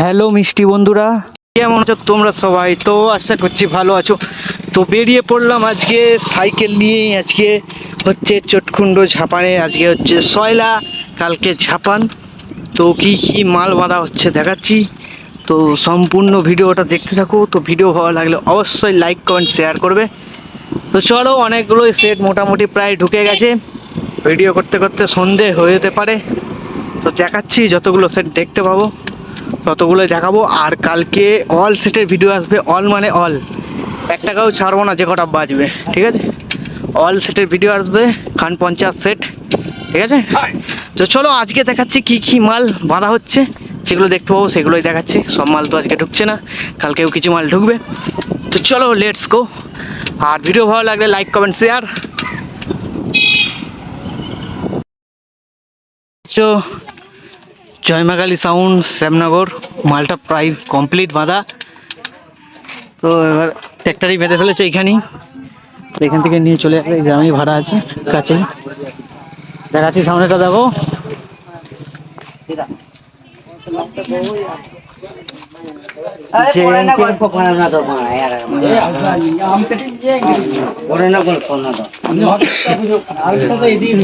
Hello মিষ্টি বন্ধুরা। কেমন আছো তোমরা সবাই? তো আশা করছি ভালো আছো। তো বেরিয়ে পড়লাম আজকে সাইকেল নিয়ে আজকে হচ্ছে চটকুণ্ড ঝাপানে, আজকে হচ্ছে সয়লা, কালকে ঝাপান। তো কি কি মাল বাঁধা হচ্ছে দেখাচ্ছি। তো সম্পূর্ণ ভিডিওটা দেখতে থাকো। তো ভিডিও ভালো লাগলে অবশ্যই লাইক কমেন্ট শেয়ার করবে। তো চলো অনেকগুলো সেট মোটামুটি প্রায় ঢুকে গেছে। ভিডিও করতে করতে সন্ধে হয়ে যেতে পারে। তো দেখাচ্ছি যতগুলো সেট দেখতে পাবো। ততগুলোই দেখাবো। আর কালকে অল সেটের ভিডিও আসবে অল মানে অল এক টাকাও ছাড়বো না যে কটা বাজবে ঠিক আছে? অল সেটের ভিডিও আসবে খান পঞ্চাশ সেট ঠিক আছে? তো চলো আজকে দেখাচ্ছি কি কি মাল বাঁধা হচ্ছে। সেগুলো দেখতে পাবো সেগুলোই দেখাচ্ছি। সব মাল তো আজকে ঢুকছে না কালকেও কিছু মাল ঢুকবে। তো চলো লেটস গো আর ভিডিও ভালো লাগলে লাইক কমেন্ট শেয়ার তো জয়মাগালি সাউন্ড শ্যামনগর মালটা প্রায় কমপ্লিট বাঁধা। তো এবার ট্র্যাক্টারই বেঁধে ফেলেছে এইখানেই। এখান থেকে নিয়ে চলে গেলে গ্রামেই ভাড়া আছে কাছেই দেখাচ্ছি সামনেটা দেখো।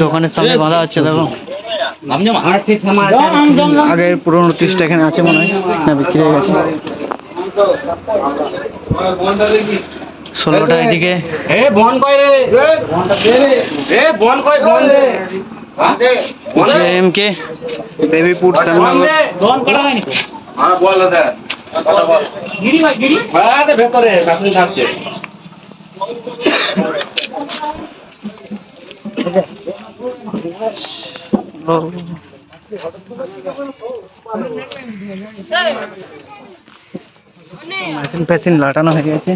দোকানের সামনে বাঁধা হচ্ছে দেখো। আগের পুরোনো ত্রিশটা এখানে আছে মনে হয়। না বিক্রি হয়ে গেছে। ষোলোটা এদিকে। এ বন কই রে? এ বন কই বন? দে। এম কে বেবিপুর শ্যামনগর বন করা হয়নি হ্যাঁ বল দাদা কথা বল। গিরি ভাই গিরি। হ্যাঁ ভেতরে থাকছে মেশিন ফেশিন লাটানো হয়ে গেছে।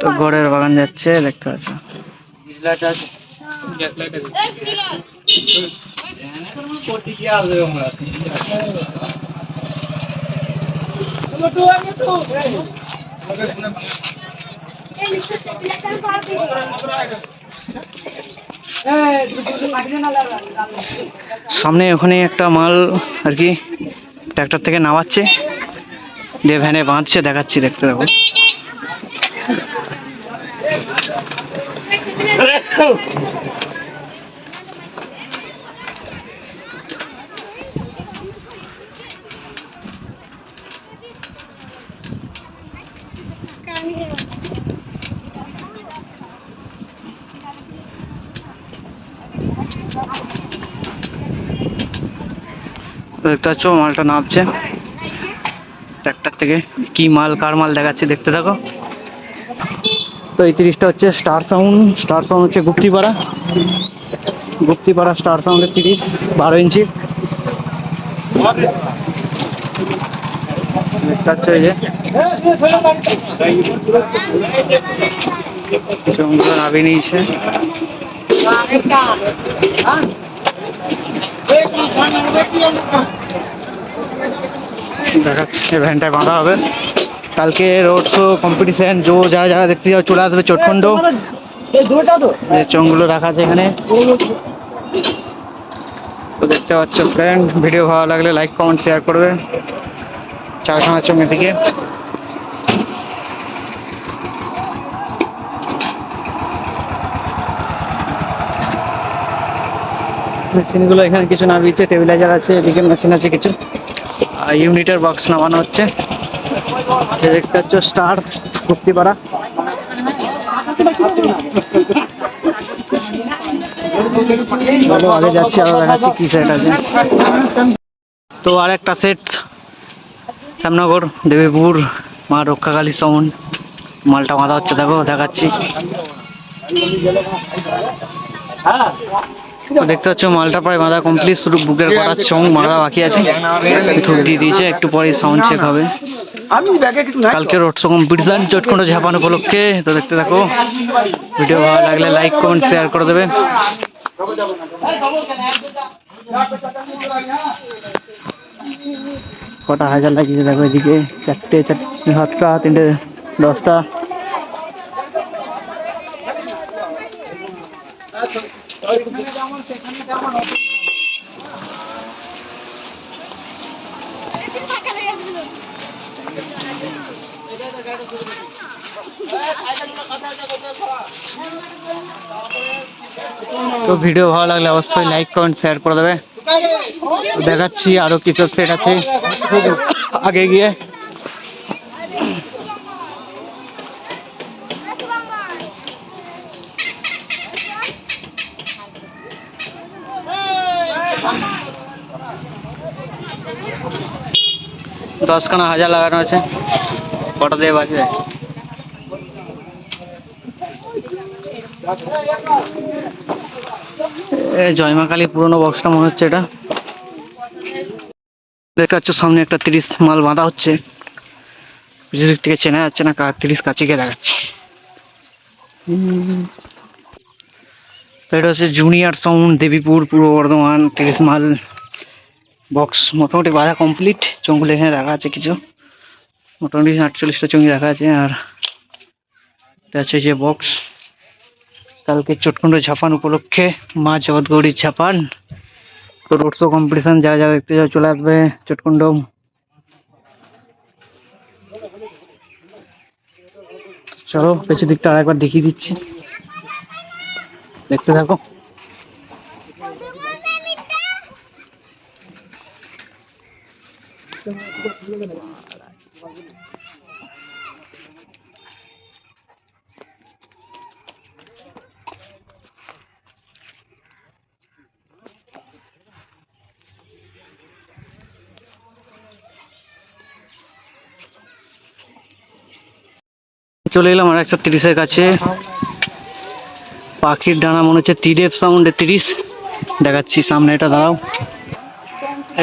তো গড়ের বাগান যাচ্ছে দেখতে পাচ্ছ। সামনে ওখানে একটা মাল আর কি ট্র্যাক্টর থেকে নামাচ্ছে দিয়ে ভ্যানে বাঁধছে দেখাচ্ছি দেখতে দেখো দেখতে পাচ্ছ, মালটা নামছে। ট্র্যাক্টর থেকে কি মাল, কার মাল দেখাচ্ছে দেখতে থাকো। তো এই তিরিশটা হচ্ছে স্টার সাউন্ড স্টার সাউন্ড হচ্ছে গুপ্তিপাড়া। গুপ্তিপাড়া স্টার সাউন্ডের তিরিশ, বারো ইঞ্চি। দেখতে পাচ্ছ এই যে। নামিয়ে নিয়েছে। দেখাচ্ছে ভ্যানটায় বাঁধা হবে। কালকে রোড শো কম্পিটিশন জো যারা যারা দেখতে যাও চলে আসবে চটখণ্ড যে চোঙগুলো রাখা আছে এখানে। তো দেখতে পাচ্ছ ফ্রেন্ড ভিডিও ভালো লাগলে লাইক কমেন্ট শেয়ার করবে। চারখানা চোঙের দিকে। মেশিনগুলো এখানে কিছু নামিয়েছে টেবিলাইজার আছে, এদিকে মেশিন আছে কিছু। আর ইউনিটের বক্স নামানো হচ্ছে। দেখতে পাচ্ছ স্টার চলো, আগে যাচ্ছি, আরও দেখাচ্ছি কি তো আর একটা সেট শ্যামনগর, দেবীপুর, মা রক্ষাকালী সাউন্ড মালটা বাঁধা হচ্ছে, দেখো, দেখাচ্ছি। তো দেখতে পাচ্ছ মালটা প্রায় বাঁধা কমপ্লিট শুধু বুকের কটা চং বাঁধা বাকি আছে। থুক দিয়ে দিয়েছে একটু পরে সাউন্ড চেক হবে। কালকে রোড শো কম্পিটিশন ঝাপান উপলক্ষে। তো দেখতে থাকো। ভিডিও ভালো লাগলে লাইক কমেন্ট শেয়ার করে দেবে। কটা হাজার লাগিয়েছে দেখো এদিকে। চারটে চারটে সাতটা তিনটে দশটা। তো ভিডিও ভালো লাগলে অবশ্যই লাইক কমেন্ট শেয়ার করে দেবে। দেখাচ্ছি আরও কিছু সেট আছে। আগে গিয়ে দশখানা হাজার লাগানো আছে। কটা দিয়ে বাজবে জয়মা কালী পুরোনো বক্সটা মনে হচ্ছে এটা। দেখতে পাচ্ছ সামনে একটা তিরিশ মাল বাঁধা হচ্ছে। পিছন থেকে চেনা যাচ্ছে না তিরিশ কাছে গিয়ে দেখাচ্ছে এটা হচ্ছে জুনিয়র সাউন্ড দেবীপুর, পূর্ব বর্ধমান, তিরিশ মাল। বক্স মোটামুটি বাঁধা কমপ্লিট চঙ্গুলো এখানে রাখা আছে কিছু। মোটামুটি আটচল্লিশটা চঙ্গি রাখা আছে আর এটা হচ্ছে যে বক্স কালকে চটকুণ্ড ঝাপান উপলক্ষে মা জগৎগৌরীর ঝাপান। তো রোড শো কম্পিটিশন যারা যারা দেখতে চাও চলে আসবে চটকুণ্ড। চলো পেছু দিকটা আরেকবার দেখিয়ে দিচ্ছি। দেখতে থাকো। চলে এলাম আর একশো তিরিশের কাছে। পাখির ডানা মনে হচ্ছে টিডেফ সাউন্ডে তিরিশ। দেখাচ্ছি সামনে এটা, দাঁড়াও।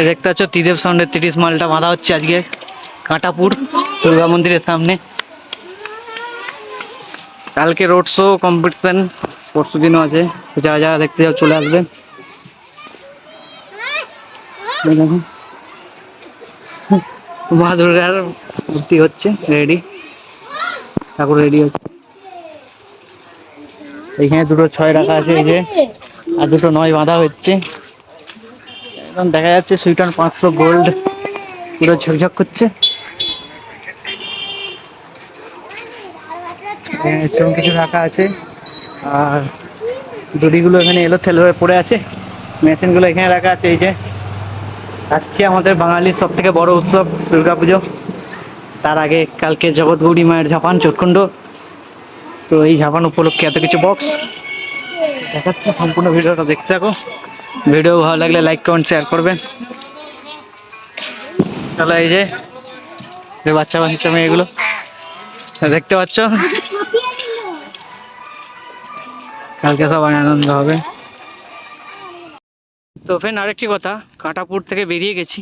দেখতে পাচ্ছ, ত্রিদেব সাউন্ডের তিরিশ মালটা বাঁধা হচ্ছে আজকে। কাঁটাপুর, দুর্গা মন্দিরের সামনে। কালকে রোড শো কম্পিটিশন পরশু দিনও আছে। যারা যারা দেখতে যাও, চলে আসবে। মা দুর্গার মূর্তি হচ্ছে রেডি ঠাকুর রেডি হচ্ছে। এখানে দুটো ছয় রাখা আছে, এই যে। আর দুটো নয় বাঁধা হচ্ছে। একদম দেখা যাচ্ছে সুইটার পাঁচশো গোল্ড পুরো ঝকঝক করছে। এখানে সেরকম কিছু রাখা আছে। আর দড়িগুলো এখানে এলো, থেলো হয়ে পড়ে আছে। মেশিনগুলো এখানে রাখা আছে, এই যে। আসছে আমাদের বাঙালির সব থেকে বড় উৎসব, দুর্গাপুজো। তার আগে কালকে জগৎগৌরী মায়ের ঝাপান, চটকুণ্ড। তো এই ঝাপান উপলক্ষে এত কিছু বক্স দেখাচ্ছে সম্পূর্ণ ভিডিওটা, দেখতে থাকো। ভিডিও ভালো লাগলে লাইক কমেন্ট শেয়ার করবেন। চলো এই যে বাচ্চা বাচ্চা মেয়ে এগুলো দেখতে পাচ্ছ? কালকে সবাই আনন্দ হবে। তো ফ্রেন্ড আরেকটি কথা, কাঁটাপুর থেকে বেরিয়ে গেছি।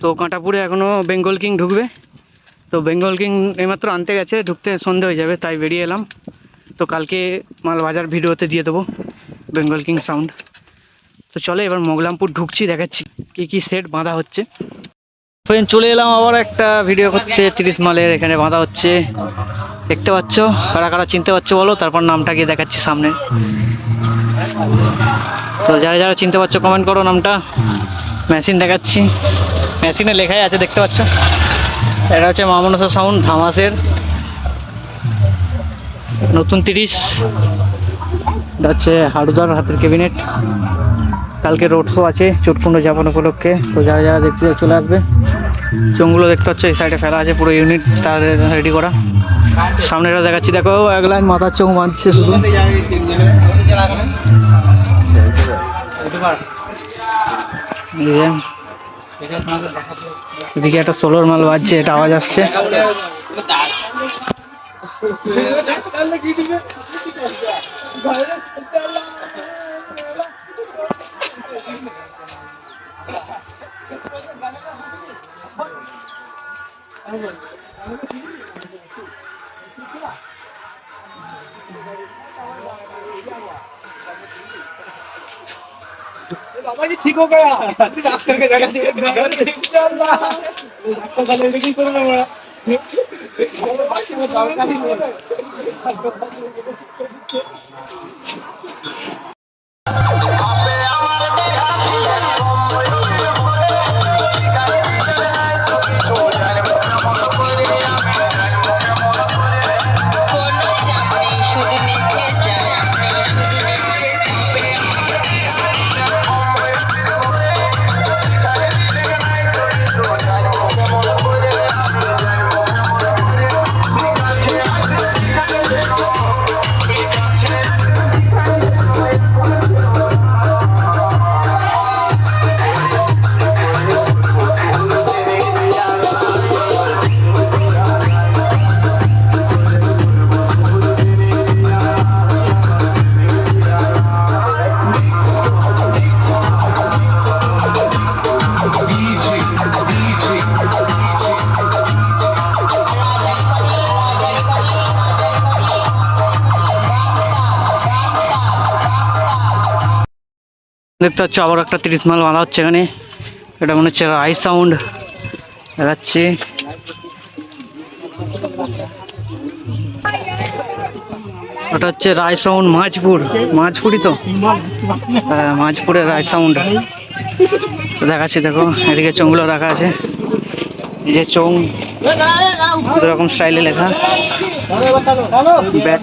তো কাঁটাপুরে এখনও বেঙ্গল কিং ঢুকবে। তো বেঙ্গল কিং এইমাত্র আনতে গেছে, ঢুকতে সন্ধে হয়ে যাবে, তাই বেরিয়ে এলাম। তো কালকে মাল বাজার ভিডিওতে দিয়ে দেবো বেঙ্গল কিং সাউন্ড। তো চলে এবার মোগলামপুর ঢুকছি, দেখাচ্ছি কি কি সেট বাঁধা হচ্ছে। চলে এলাম আবার একটা ভিডিও করতে, তিরিশ মালের এখানে বাঁধা হচ্ছে। দেখতে পাচ্ছ? কারা কারা চিনতে পারছ বলো? তারপর নামটা গিয়ে দেখাচ্ছি সামনে। তো যারা যারা চিনতে পারছ কমেন্ট করো নামটা। মেশিন দেখাচ্ছি। মেশিনে লেখাই আছে, দেখতে পাচ্ছ? এটা হচ্ছে মামনসা সাউন্ড ধামাসের। নতুন তিরিশ। এটা হচ্ছে হাড়ুদার হাতের ক্যাবিনেট। কালকে রোড শো আছে চটকুণ্ড যাপন উপলক্ষে। তো যারা যারা দেখতে চলে আসবে। চোঙগুলো দেখতে পাচ্ছ, এই সাইডে ফেলা আছে পুরো ইউনিট তার রেডি করা। সামনেটা দেখাচ্ছি, দেখো, এক লাইন মাথার চোখ বাঁধছে শুধু। এদিকে একটা সোলোর মাল বাজছে, এটা আওয়াজ আসছে। बाबा जी ठीक हो गया। करके जगह डॉक्टर का लेकिन कोरोना बड़ा बाकी দেখতে হচ্ছে আবার একটা তিরিশ মাল বাঁধা হচ্ছে এখানে। এটা মনে হচ্ছে রাই সাউন্ড। দেখাচ্ছি। ওটা হচ্ছে রায় সাউন্ড মাঝপুর। মাঝপুরি তো? হ্যাঁ মাঝপুরের রায় সাউন্ড। দেখাচ্ছি, দেখো, এদিকে চোঙগুলো রাখা আছে। এই যে চোং রকম স্টাইলে লেখা। ব্যাট।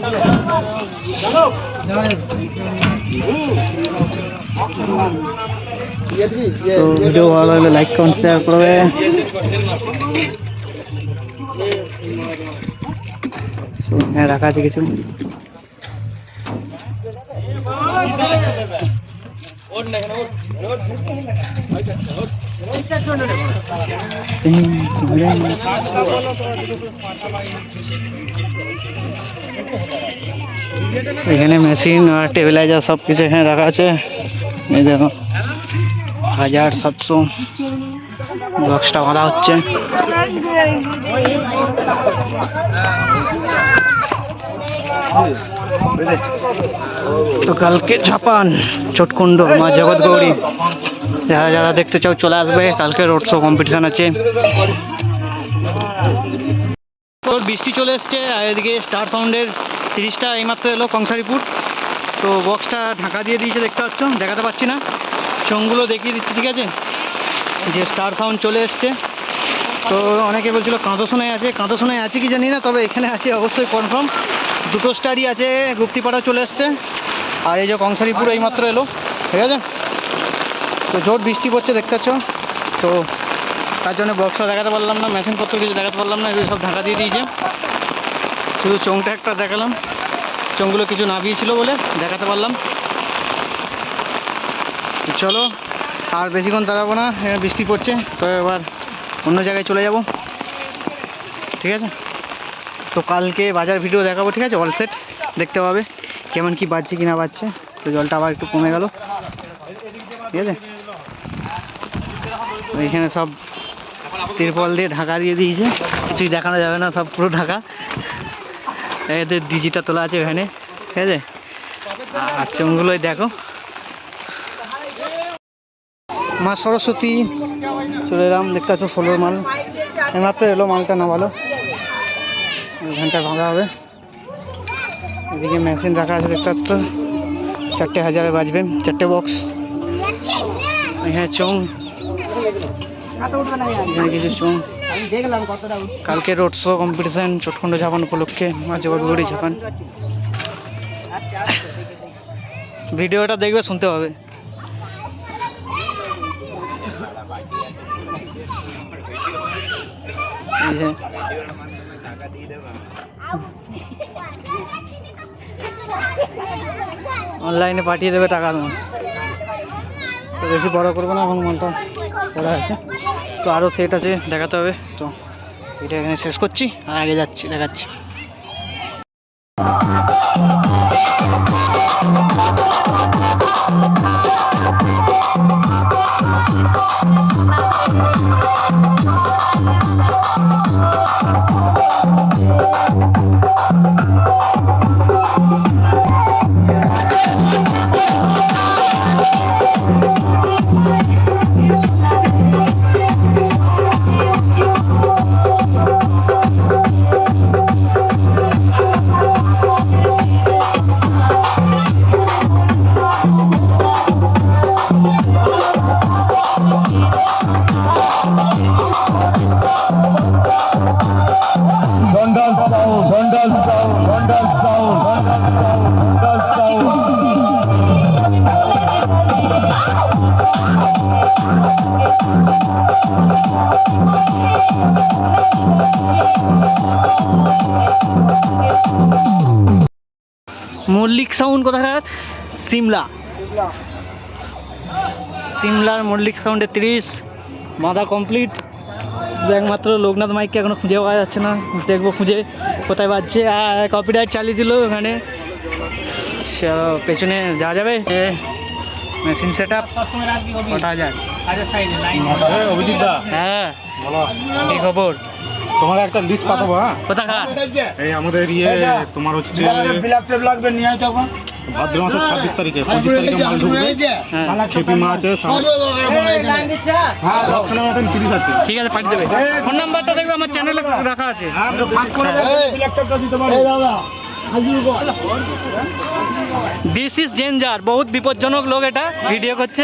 তো ভিডিও ভালো লাগলে লাইক কমেন্ট শেয়ার করবে So, হ্যাঁ রাখা আছে কিছু এখানে মেশিন আর টেবিলাইজার সব কিছু এখানে রাখা আছে এই দেখো, হাজার সাতশো বক্সটা বাঁধা হচ্ছে। তো কালকে ঝাপান চটকুণ্ড, মা জগৎ যারা যারা দেখতে চাও চলে আসবে, কালকে রোড শো কম্পিটিশন আছে। তোর বৃষ্টি চলে এসছে, আর এদিকে স্টার সাউন্ডের তিরিশটা এইমাত্র এলো কংসারিপুর। তো বক্সটা ঢাকা দিয়ে দিয়েছে, দেখতে পাচ্ছ? দেখাতে পাচ্ছি না। সঙ্গুলো দেখিয়ে দিচ্ছি, ঠিক আছে? যে স্টার সাউন্ড চলে এসছে। তো অনেকে বলছিল কাঁদো শোনায় আছে। কাঁদো শোনায় আছে কি জানি না, তবে এখানে আছে অবশ্যই কনফার্ম দুটো স্টারই আছে গুপ্তিপাড়া চলে এসছে। আর এই যে কংসারিপুর এইমাত্র এলো, ঠিক আছে? তো জোর বৃষ্টি পড়ছে, দেখতে পাচ্ছ? তো তার জন্য বক্সটা দেখাতে পারলাম না মেশিনপত্র কিছু দেখাতে পারলাম না, এগুলো সব ঢাকা দিয়ে দিয়েছে। শুধু চোংটা একটা দেখালাম। চোঙগুলো কিছু নাবিয়েছিল বলে দেখাতে পারলাম। চলো, আর বেশিক্ষণ দাঁড়াবো না বৃষ্টি পড়ছে, তো এবার অন্য জায়গায় চলে যাব। ঠিক আছে? তো কালকে বাজার ভিডিও দেখাবো, ঠিক আছে? অল সেট দেখতে পাবে কেমন কি বাজছে কি না বাজছে। তো জলটা আবার একটু কমে গেল। ঠিক আছে? এখানে সব তিরপল দিয়ে ঢাকা দিয়ে দিয়েছে। কিছুই দেখানো যাবে না, সব পুরো ঢাকা। এদের ডিজিটা তোলা আছে ওখানে, ঠিক আছে? আর চোঙগুলোই দেখো। মা সরস্বতী, চলে এলাম, দেখতে পাচ্ছ ষোলোর মাল। এমাত্র এলো মালটা না ভালো ঘণ্টা ভাঙা হবে। এদিকে মেশিন রাখা আছে, দেখতে পাচ্ছ। চারটে হাজারে বাজবে, চারটে বক্স। হ্যাঁ চোং কিছু চোং দেখলাম কতটা কালকে রোড শো কম্পিটিশন চটখণ্ড ঝাপান উপলক্ষে মা জগৎগৌরী ঝাপান ভিডিওটা দেখবে শুনতে হবে। অনলাইনে পাঠিয়ে দেবে টাকা তোমার। বেশি বড় করব না এখন মালটা। করা আছে। তো আরও সেট আছে, দেখাতে হবে। তো এটা এখানে শেষ করছি, আর আগে যাচ্ছি, দেখাচ্ছি। সাউন্ড কোথাকার সিমলা সিমলার মল্লিক সাউন্ডে তিরিশ মাদা কমপ্লিট একমাত্র লোকনাথ মাইককে এখনও খুঁজে পাওয়া যাচ্ছে না দেখব খুঁজে কোথায় বাজছে আর কপিরাইট চালিয়ে দিল ওখানে পেছনে যাওয়া যাবে মেশিন সেট আপ কটা হাজার হ্যাঁ কি খবর তোমার একটা লিস্ট পাঠাবো হ্যাঁ? কোথাকার এই আমাদের ইয়ে তোমার হচ্ছে ভাদ্র মাসের ছাব্বিশ তারিখে পঁচিশ তারিখে মাল ঢুকবে। হ্যাঁ খেপি মাছ মতন তিরিশ আছে। ঠিক আছে পাঠিয়ে দেবে। ফোন নাম্বারটা দেখবে আমার চ্যানেলে রাখা আছে। দিস ইজ ডেঞ্জার বহুত বিপজ্জনক লোক এটা ভিডিও করছে।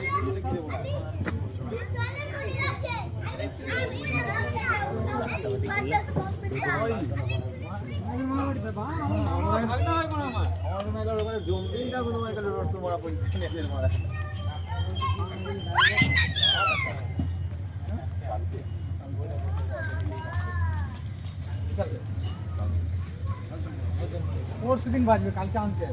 মরা পড়ছে নেটের মরা। পরশু দিন বাজবে কালকে আনতে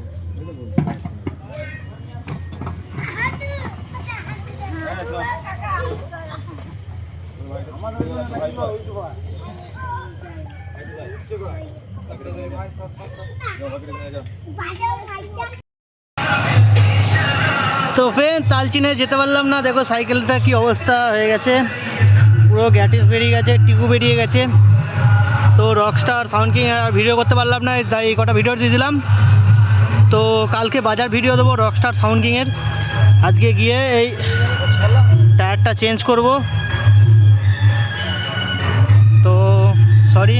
তো ফ্রেন্ড তালচিনে যেতে পারলাম না। দেখো সাইকেলটা কি অবস্থা হয়ে গেছে। পুরো গ্যাটিস বেরিয়ে গেছে টিকু বেরিয়ে গেছে। তো রকস্টার সাউন্ড কিং আর ভিডিও করতে পারলাম না, তাই এই কটা ভিডিও দিয়ে দিলাম। তো কালকে বাজার ভিডিও দেবো রকস্টার সাউন্ড কিংয়ের আজকে গিয়ে এই টায়ারটা চেঞ্জ করব। তো সরি